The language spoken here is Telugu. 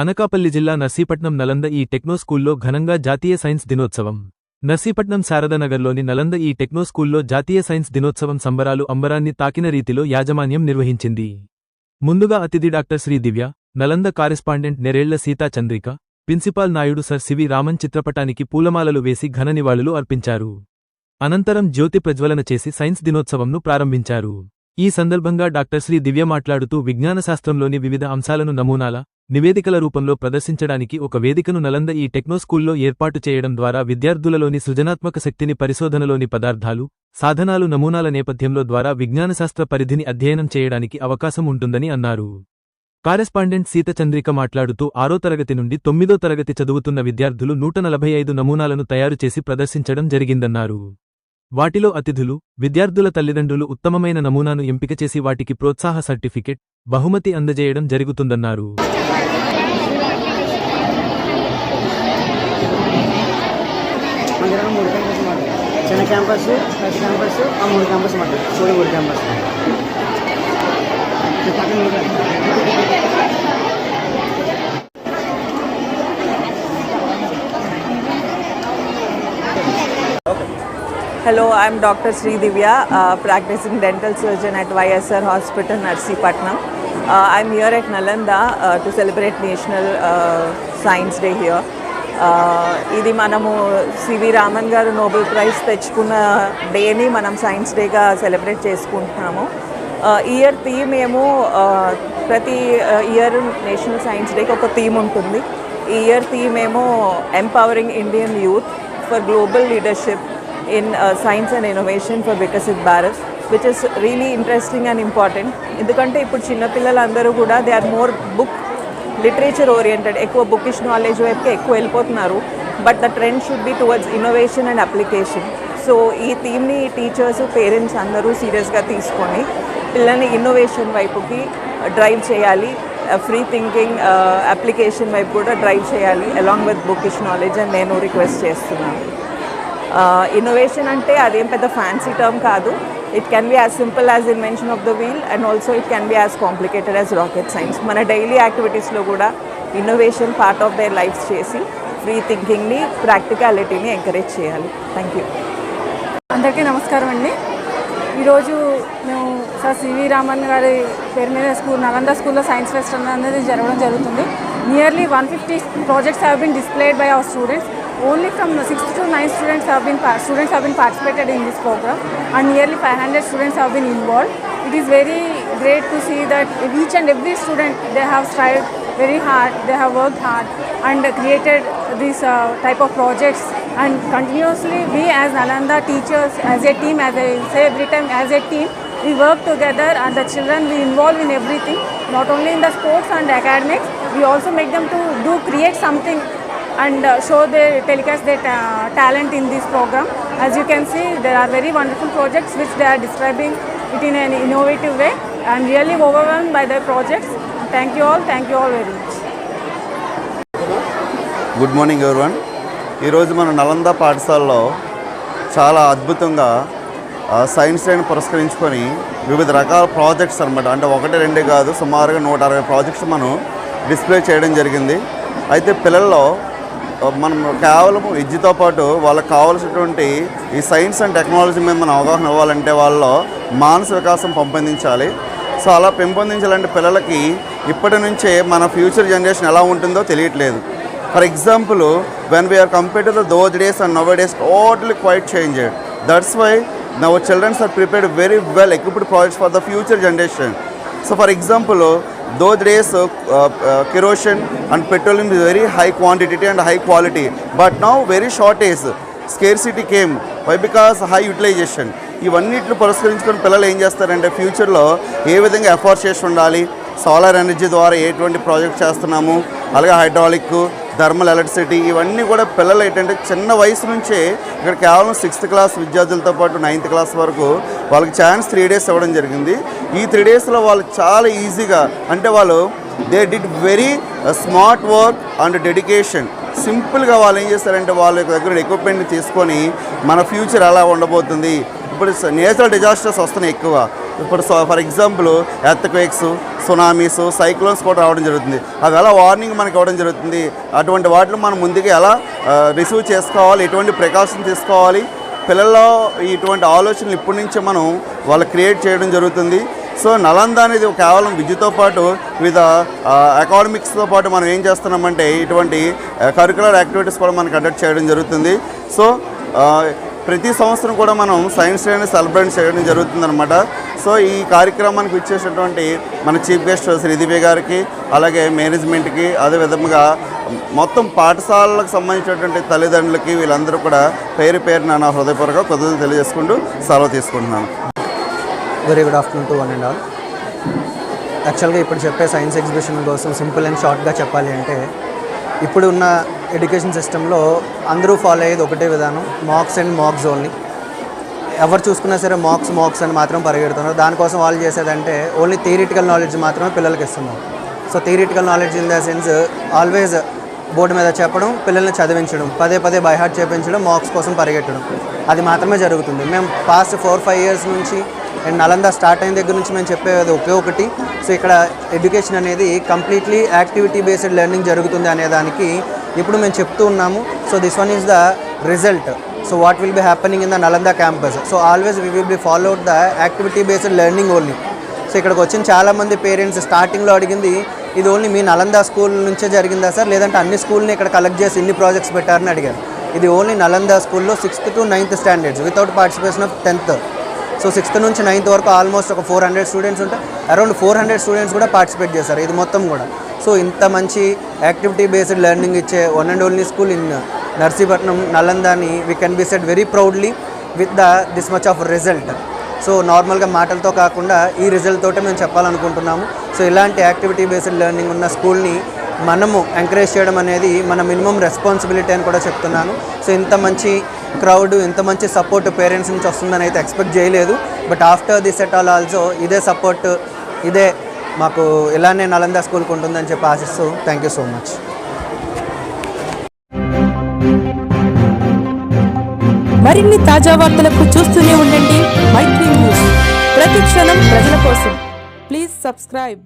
అనకాపల్లి జిల్లా నర్సీపట్నం నలంద ఈ టెక్నో స్కూల్లో ఘనంగా జాతీయ సైన్స్ దినోత్సవం. నర్సీపట్నం శారదనగర్లోని నలంద ఈ టెక్నో స్కూల్లో జాతీయ సైన్స్ దినోత్సవం సంబరాలు అంబరాన్ని తాకిన రీతిలో యాజమాన్యం నిర్వహించింది. ముందుగా అతిథి doctor Shri Divya Nalanda correspondent Nerella Sita Chandrika principal Naidu sir C V Raman చిత్రపటానికి పూలమాలలు వేసి ఘన నివాళులు అర్పించారు. అనంతరం జ్యోతి ప్రజ్వలన చేసి సైన్స్ దినోత్సవంను ప్రారంభించారు. ఈ సందర్భంగా డాక్టర్ శ్రీ దివ్య మాట్లాడుతూ విజ్ఞానశాస్త్రంలోని వివిధ అంశాలను నమూనాల నివేదికల రూపంలో ప్రదర్శించడానికి ఒక వేదికను నలంద ఈ టెక్నో స్కూల్లో ఏర్పాటు చేయడం ద్వారా విద్యార్థులలోని సృజనాత్మక శక్తిని పరిశోధనలోని పదార్థాలు సాధనాలు నమూనాల నేపథ్యంలో ద్వారా విజ్ఞానశాస్త్ర పరిధిని అధ్యయనం చేయడానికి అవకాశం ఉంటుందని అన్నారు. కారెస్పాండెంట్ సీత చంద్రిక మాట్లాడుతూ ఆరో తరగతి నుండి తొమ్మిదో తరగతి చదువుతున్న విద్యార్థులు నూట నలభై ఐదు నమూనాలను తయారు చేసి ప్రదర్శించడం జరిగిందన్నారు. వాటిలో అతిథులు విద్యార్థుల తల్లిదండ్రులు ఉత్తమమైన నమూనాను ఎంపిక చేసి వాటికి ప్రోత్సాహ సర్టిఫికెట్ బహుమతి అందజేయడం జరుగుతుందన్నారు. మన మూడు క్యాంపస్ మాట చిన్న క్యాంపస్ పెద్ద క్యాంపస్ ఆ మూడు క్యాంపస్ మాట మూడు క్యాంపస్ ఈ పక్కన మూడు. Hello I'm doctor Shri Divya practising dental surgeon at YSR hospital Narsipatnam I'm here at Nalanda to celebrate national science day here ఇది మనము సివి రామన్ గారు నోబెల్ ప్రైజ్ తెచ్చుకున్న డేని మనం సైన్స్ డేగా సెలబ్రేట్ చేసుకుంటున్నాము. ఇయర్ థీమ్ ఏమో ప్రతి ఇయర్ నేషనల్ సైన్స్ డేకి ఒక థీమ్ ఉంటుంది. ఇయర్ థీమ్ ఏమో empowering Indian youth for global leadership in uh, science and innovation for Vikasit Bharat, which is really interesting and important. ఎందుకంటే ఇప్పుడు చిన్నపిల్లలందరూ కూడా they are more book literature oriented ఎక్కువ బుకిష్ నాలెడ్జ్ వైపుకి ఎక్కువ వెళ్ళిపోతున్నారు. But the trend should be towards innovation and application so ఈ థీమ్ని టీచర్స్ పేరెంట్స్ అందరూ సీరియస్గా తీసుకొని పిల్లల్ని ఇన్నోవేషన్ వైపుకి uh, డ్రైవ్ చేయాలి. ఫ్రీ థింకింగ్ అప్లికేషన్ వైపు కూడా డ్రైవ్ చేయాలి అలాంగ్ విత్ బుకిష్ నాలెడ్జ్ అని నేను రిక్వెస్ట్ చేస్తున్నాను. ఇన్నోవేషన్ అంటే అదేం పెద్ద ఫ్యాన్సీ టర్మ్ కాదు. It can be as simple as invention of the wheel and also it can be as complicated as rocket science మన డైలీ యాక్టివిటీస్లో కూడా innovation part of their life చేసి ఫ్రీ థింకింగ్ని ప్రాక్టికాలిటీని ఎంకరేజ్ చేయాలి. థ్యాంక్ యూ అందరికీ నమస్కారం అండి. ఈరోజు మేము సార్ సివి రామన్ గారి పేరు మీద స్కూల్ నలంద స్కూల్లో సైన్స్ ఫెస్ట్ అనేది జరగడం జరుగుతుంది. Nearly one fifty projects have been displayed by our students only from uh, 6 to 9 students have been students have been participated in this program and nearly 500 students have been involved. It is very great to see that each and every student they have strived very hard they have worked hard and created these uh, type of projects. And continuously we as nalanda teachers as a team as i say every time as a team we work together and the children we involve in everything not only in the sports and academics we also make them to do create something and show they telecast they talent in this program as you can see they are very wonderful projects which they are describing it in an innovative way and really overwhelm by the projects thank you all thank you all very much good morning everyone ఈరోజు మన నలంద పాఠశాలలో చాలా అద్భుతంగా సైన్స్ డేని పురస్కరించుకొని వివిధ రకాల ప్రాజెక్ట్స్ అనమాట అంటే ఒకటి రెండే కాదు సుమారుగా నూట అరవై ప్రాజెక్ట్స్ మనం డిస్ప్లే చేయడం జరిగింది. అయితే పిల్లల్లో మనం కేవలం విద్యతో పాటు వాళ్ళకి కావాల్సినటువంటి ఈ సైన్స్ అండ్ టెక్నాలజీ మీద మనం అవగాహన ఇవ్వాలంటే వాళ్ళలో మానసిక వికాసం పెంపొందించాలి. సో అలా పెంపొందించాలంటే పిల్లలకి ఇప్పటి నుంచే మన ఫ్యూచర్ జనరేషన్ ఎలా ఉంటుందో తెలియట్లేదు. For example when we are compare to the those days and now days totally quite change that's why now children's are prepared very well equipped projects for the future generation so for example those race kerosene and petroleum is very high quantity and high quality but నా very shortage scarcity came why because high utilization ఇవన్నింటిని పురస్కరించుకొని పిల్లలు ఏం చేస్తారంటే ఫ్యూచర్లో ఏ విధంగా ఎఫోర్ట్ చేసి ఉండాలి? సోలార్ ఎనర్జీ ద్వారా ఎటువంటి ప్రాజెక్ట్ చేస్తున్నాము? అలాగే హైడ్రాలిక్ థర్మల్ ఎలక్ట్రిసిటీ ఇవన్నీ కూడా పిల్లలు ఏంటంటే చిన్న వయసు నుంచే ఇక్కడ కేవలం సిక్స్త్ క్లాస్ విద్యార్థులతో పాటు నైన్త్ క్లాస్ వరకు వాళ్ళకి ఛాన్స్ త్రీ డేస్ ఇవ్వడం జరిగింది. ఈ త్రీ డేస్లో వాళ్ళు చాలా ఈజీగా అంటే వాళ్ళు they did very smart work and dedication. సింపుల్గా వాళ్ళు ఏం చేస్తారంటే వాళ్ళ యొక్క దగ్గర ఎక్విప్మెంట్ తీసుకొని మన ఫ్యూచర్ ఎలా ఉండబోతుంది. ఇప్పుడు నేచురల్ డిజాస్టర్స్ వస్తున్నాయి ఎక్కువ. ఇప్పుడు for example earthquakes tsunamis cyclones కూడా రావడం జరుగుతుంది. అవి ఎలా వార్నింగ్ మనకి ఇవ్వడం జరుగుతుంది? అటువంటి వాటిని మనం ముందుగా ఎలా రిసీవ్ చేసుకోవాలి? ఎటువంటి ప్రికాషన్ తీసుకోవాలి? పిల్లల్లో ఇటువంటి ఆలోచనలు ఇప్పటి నుంచే మనం వాళ్ళు క్రియేట్ చేయడం జరుగుతుంది. సో నలంద అనేది కేవలం విద్యతో పాటు వివిధ అకాడమిక్స్తో పాటు మనం ఏం చేస్తున్నామంటే ఇటువంటి కరికులర్ యాక్టివిటీస్ కూడా మనం కండక్ట్ చేయడం జరుగుతుంది. సో ప్రతి సంవత్సరం కూడా మనం సైన్స్ డేని సెలబ్రేట్ చేయడం జరుగుతుందన్నమాట. సో ఈ కార్యక్రమానికి ఇచ్చేసినటువంటి మన చీఫ్ గెస్ట్ శ్రీదివ్య గారికి అలాగే మేనేజ్మెంట్కి అదే విధముగా మొత్తం పాఠశాలలకు సంబంధించినటువంటి తల్లిదండ్రులకి వీళ్ళందరూ కూడా పేరు పేరున నా హృదయపూర్వక కృతజ్ఞతలు తెలియజేసుకుంటూ సెలవు తీసుకుంటున్నాను. Very good afternoon to one and all యాక్చువల్గా ఇప్పుడు చెప్పే సైన్స్ ఎగ్జిబిషన్ కోసం సింపుల్ అండ్ షార్ట్గా చెప్పాలి అంటే ఇప్పుడు ఉన్న ఎడ్యుకేషన్ సిస్టంలో అందరూ ఫాలో అయ్యేది ఒకటే విధానం మార్క్స్ అండ్ మార్క్స్ ఓన్లీ. ఎవరు చూసుకున్నా సరే మార్క్స్ మార్క్స్ అని మాత్రం పరిగెడుతున్నారు. దానికోసం వాళ్ళు చేసేదంటే ఓన్లీ థియరిటికల్ నాలెడ్జ్ మాత్రమే పిల్లలకి ఇస్తున్నారు so theoretical knowledge in the sense always board మీద చెప్పడం పిల్లల్ని చదివించడం పదే పదే బైహార్ట్ చేపించడం మార్క్స్ కోసం పరిగెట్టడం. అది మాత్రమే జరుగుతుంది. మేము పాస్ట్ ఫోర్ ఫైవ్ ఇయర్స్ నుంచి అండ్ నలంద స్టార్ట్ అయిన దగ్గర నుంచి మేము చెప్పేది ఒకే ఒకటి. సో ఇక్కడ ఎడ్యుకేషన్ అనేది కంప్లీట్లీ యాక్టివిటీ బేస్డ్ లెర్నింగ్ జరుగుతుంది అనే దానికి ఇప్పుడు మేము చెప్తూ ఉన్నాము. So this one is the result so what will be happening in the Nalanda campus so always we will be followed the activity based learning only so ఇక్కడికి వచ్చిన చాలామంది పేరెంట్స్ స్టార్టింగ్లో అడిగింది ఇది ఓన్లీ మీ నలంద స్కూల్ నుంచే జరిగిందా సార్? లేదంటే అన్ని స్కూల్ని ఇక్కడ కలెక్ట్ చేసి ఇన్ని ప్రాజెక్ట్స్ పెట్టారని అడిగారు. ఇది ఓన్లీ నలంద స్కూల్లో sixth to ninth standards without participation of tenth so sixth నుంచి నైన్త్ వరకు ఆల్మోస్ట్ ఒక ఫోర్ హండ్రెడ్ స్టూడెంట్స్ ఉంటే అరౌండ్ ఫోర్ హండ్రెడ్ స్టూడెంట్స్ కూడా పార్టిసిపేట్ చేశారు. ఇది మొత్తం కూడా. సో ఇంత మంచి యాక్టివిటీ బేస్డ్ లెర్నింగ్ ఇచ్చే one and only school in Narsipatnam నల్లందాని we can be set very proudly with the this much of result so నార్మల్గా మాటలతో కాకుండా ఈ రిజల్ట్ తోటే మేము చెప్పాలనుకుంటున్నాము. సో ఇలాంటి యాక్టివిటీ బేస్డ్ లెర్నింగ్ ఉన్న స్కూల్ని మనము ఎంకరేజ్ చేయడం అనేది మన మినిమం రెస్పాన్సిబిలిటీ అని కూడా చెప్తున్నాను. సో ఇంత మంచి క్రౌడ్ ఇంత మంచి సపోర్ట్ పేరెంట్స్ నుంచి వస్తుందని అయితే ఎక్స్పెక్ట్ చేయలేదు. But after this at all also ఇదే సపోర్ట్ ఇదే మాకు ఇలానే నలంద స్కూల్కి ఉంటుందని చెప్పి ఆశిస్తూ థ్యాంక్ యూ సో మచ్ మరిన్ని తాజా వార్తలకు చూస్తూనే ఉండండి మైత్రి న్యూస్. ప్రతి క్షణం ప్రజల కోసం. Please subscribe